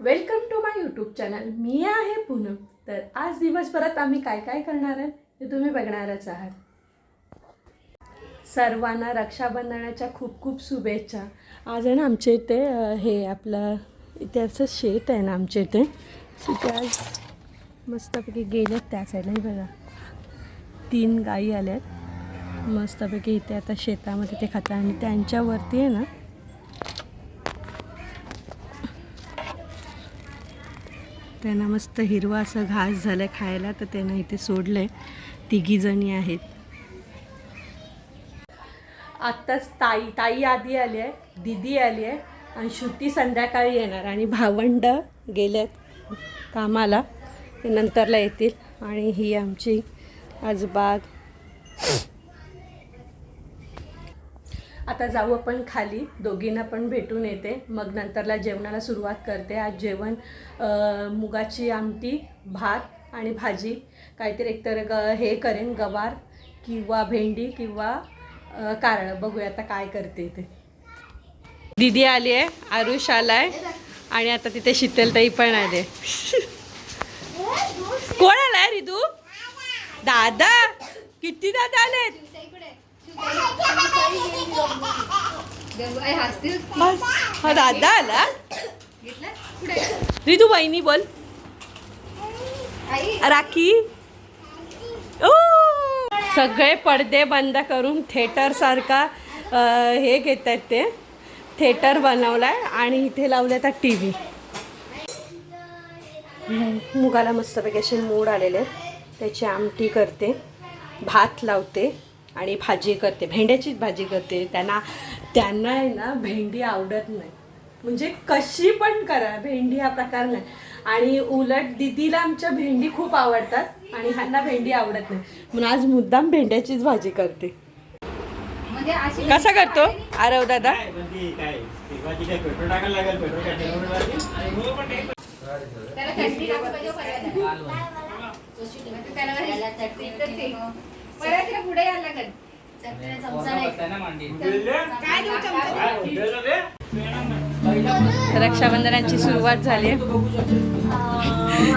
Welcome to my YouTube channel. मी आहे पूनम. तर आज दिवसभरात आम्ही काय काय करणार आहे ते तुम्ही बघणारच आहात. सर्वांना रक्षाबंधनाच्या खूप खूप शुभेच्छा. आज आहे ना आमच्या इथे हे आपलं इथे असं शेत आहे ना आमच्या इथे. तिथे आज मस्तपैकी गेल्यात त्या साईडला बघा. तीन गायी आल्यात. मस्तपैकी इथे आता शेतामध्ये ते खातात. आणि त्यांच्यावरती आहे ना त्यांना मस्त हिरवा असं घास झालं खायला तर त्यांना इथे सोडलं आहे तिघी जणी आहेत. आत्ताच ताई ताई आधी आली आहे दिदी आली आहे आणि श्रुती संध्याकाळी येणार आणि भावंड गेल्यात कामाला. ते नंतरला येतील. आणि ही आमची आज बाग आता जाऊ आपण खाली. दोघींना पण भेटून येते. मग नंतरला जेवणाला सुरुवात करते. आज जेवण मुगाची आमटी भात आणि भाजी. काहीतरी एकतर ग हे करेन गवार किंवा भेंडी किंवा कारळं. बघूया आता काय करते ते. दिदी आली आहे. आरुष आलाय. आणि आता तिथे शीतलताई पण आले. कोण आलाय रिदू? दादा. किती दादा आलेत? हा दादा आला? रितू वहिनी बोल. राखी. सगळे पडदे बंद करून थिएटर सारखा हे घेत आहेत ते. थिएटर बनवलाय आणि इथे लावले आता टी व्ही मुगाला मस्तपैकी असे मूड आलेले आहेत. त्याची आमटी करते. भात लावते. आणि भाजी करते भेंड्याचीच भाजी करते. त्यांना त्यांना आहे ना भेंडी आवडत नाही. म्हणजे कशी पण करा भेंडी हा प्रकार नाही. आणि उलट दिदीला आमच्या भेंडी खूप आवडतात आणि ह्यांना भेंडी आवडत नाही. म्हणून आज मुद्दाम भेंड्याचीच भाजी करते. म्हणजे अशी कसा करतो? आरव दादा? कॅन्टीनमध्ये त्याला परत. पुढे यायला लागेल. रक्षाबंधनाची सुरुवात झाली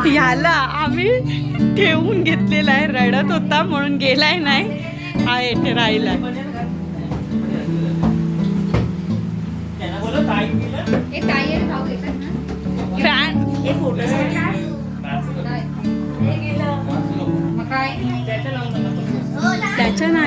ह्याला आम्ही ठेवून घेतलेला आहे रडत होता म्हणून गेलाय नाही. हा येथे राहिला हे? फॅन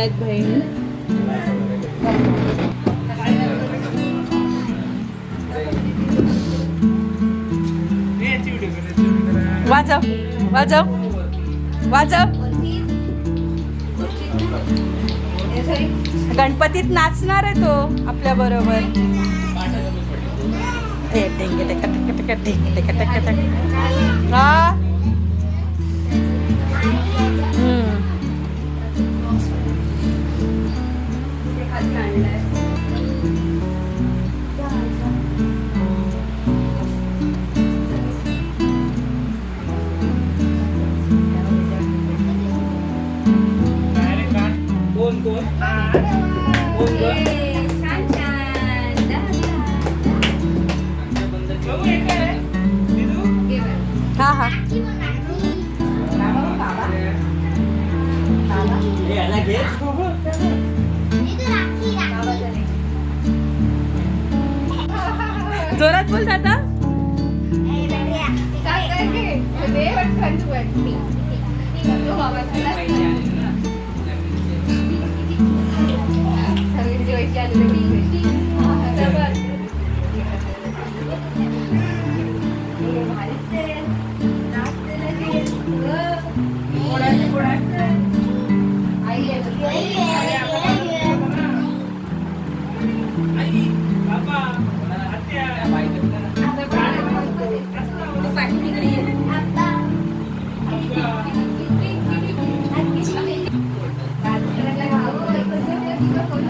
वाजव आल्यात बहीण. वाजव वाजव वाजव. गणपतीत नाचणार आहे तो आपल्या बरोबर. हा? हा हा जोरात बोल दादा काय घे? வச்சு அதில் டீ கட்டி Gracias.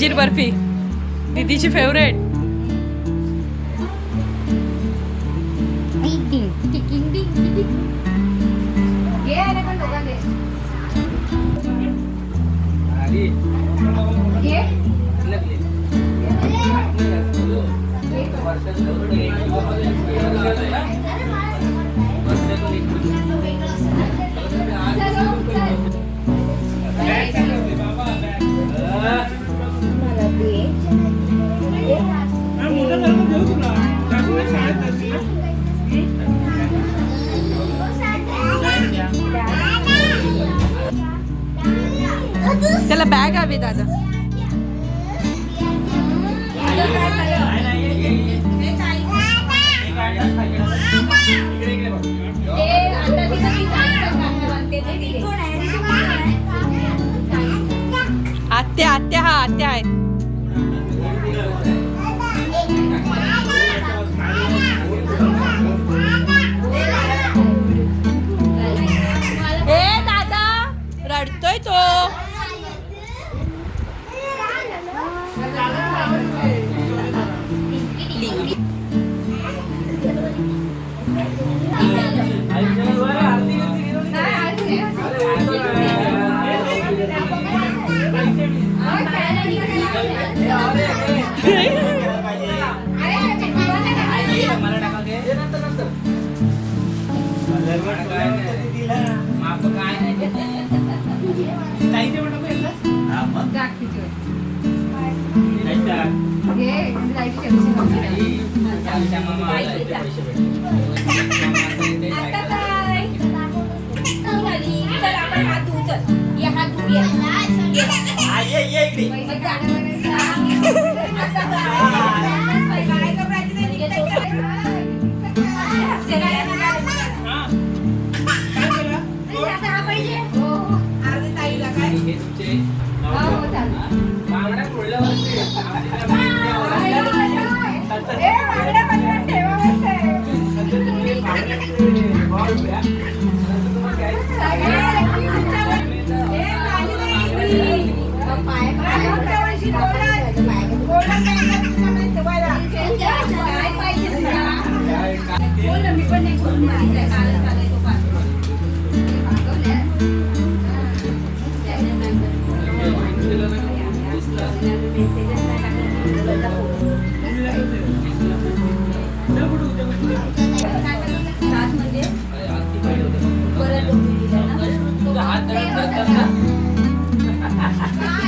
अंजीर बर्फी दीदीची फेवरेट आत्या आत्या हा आत्या आहेत. ए दादा रडतोय तो. घे, जायची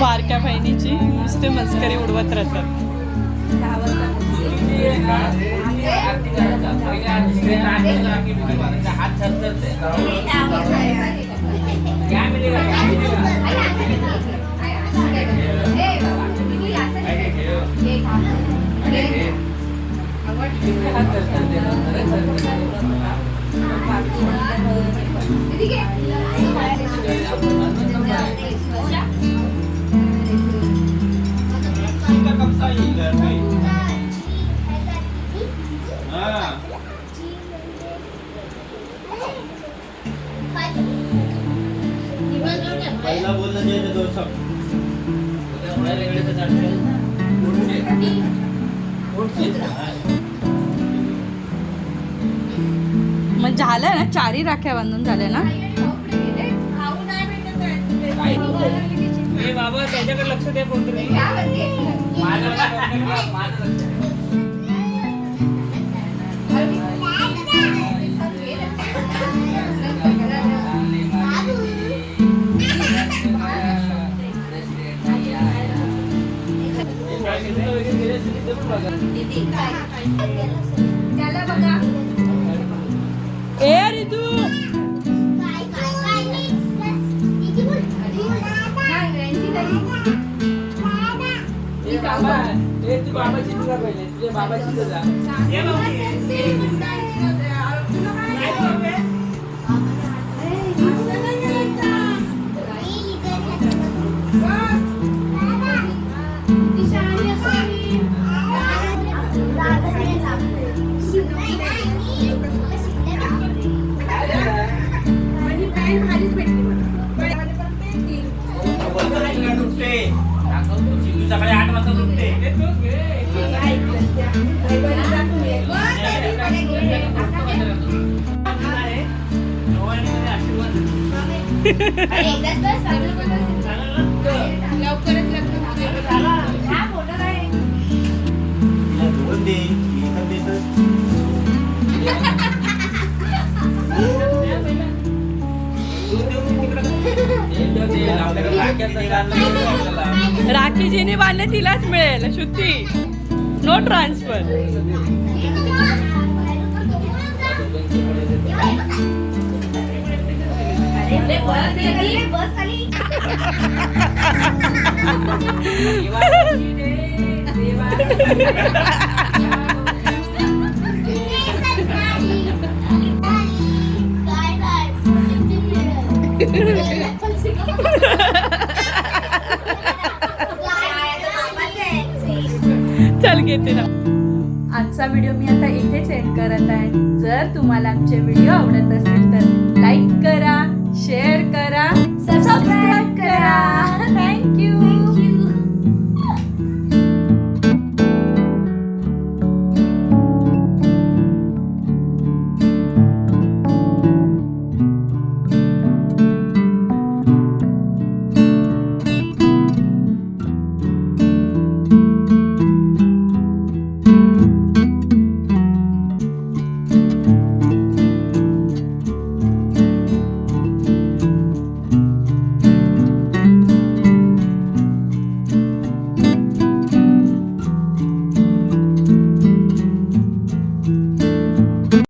बारक्या बहिणीची नुसते मस्करी उडवत राहतात. पहिला बोलणं जे आहे ते दोन शब्द. मग झालं ना चारी राख्या बांधून झाल्या ना? बाबाची तुला पहिले तुझ्या बाबाची तुझा राखी जिने बांधले तिलाच मिळेल. शुद्धी नो ट्रान्सफर चल घेते ना. आजचा व्हिडिओ मी आता इथेच एंड करत आहे. जर तुम्हाला आमचे व्हिडिओ आवडत असतील शेअर करा सबस्क्राईब करा. थँक्यू